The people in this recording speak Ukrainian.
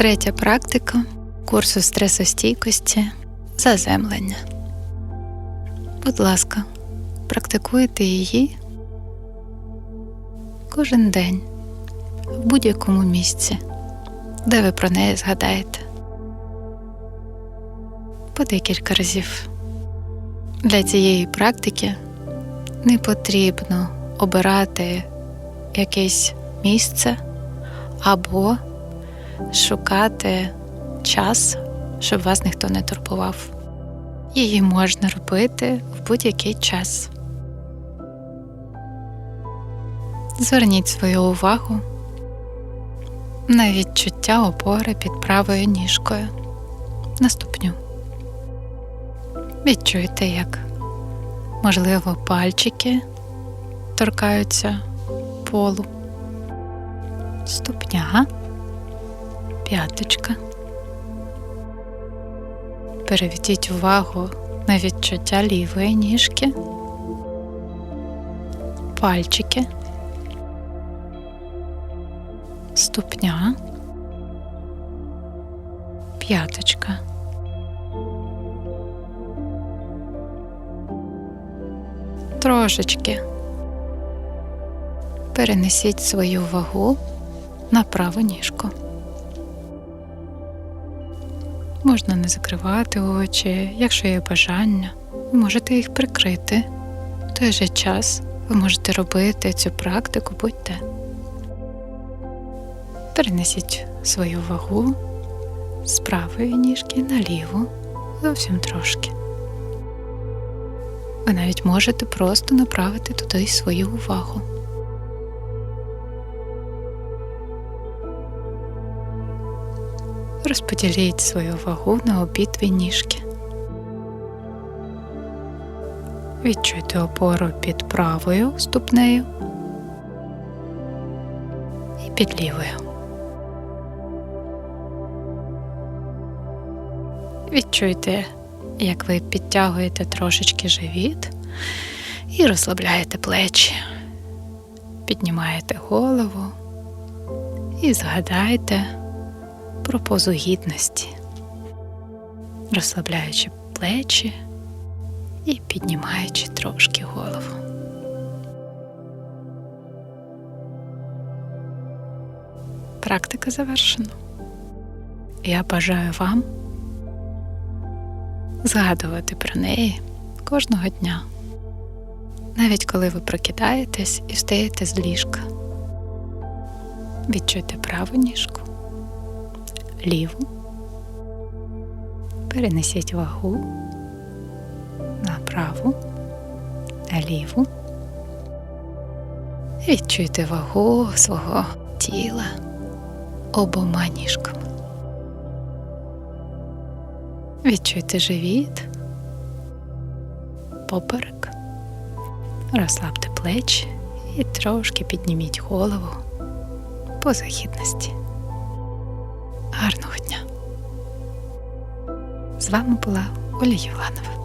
Третя практика курсу стресостійкості заземлення. Будь ласка, практикуйте її кожен день в будь-якому місці, де ви про неї згадаєте. По декілька разів. Для цієї практики не потрібно обирати якесь місце або шукати час, щоб вас ніхто не турбував. Її можна робити в будь-який час. Зверніть свою увагу на відчуття опори під правою ніжкою на ступню. Відчуйте, як, можливо, пальчики торкаються полу, ступня, п'яточка. Переведіть увагу на відчуття лівої ніжки, пальчики, ступня, п'яточка. Трошечки перенесіть свою вагу на праву ніжку. Можна не закривати очі, якщо є бажання, ви можете їх прикрити. В той же час ви можете робити цю практику будь-де. Перенесіть свою вагу з правої ніжки на ліву зовсім трошки. Ви навіть можете просто направити туди свою увагу. Розподіліть свою вагу на обидві ніжки. Відчуйте опору під правою ступнею і під лівою. Відчуйте, як ви підтягуєте трошечки живіт і розслабляєте плечі, піднімаєте голову і згадайте про позу гідності, розслабляючи плечі і піднімаючи трошки голову. Практика завершена. Я бажаю вам згадувати про неї кожного дня, навіть коли ви прокидаєтесь і встаєте з ліжка. Відчуйте праву ніжку, ліву, перенесіть вагу на праву, на ліву. Відчуйте вагу свого тіла обома ніжками. Відчуйте живіт, поперек, розслабте плечі і трошки підніміть голову по західності. Гарного дня! З вами була Оля Євланова.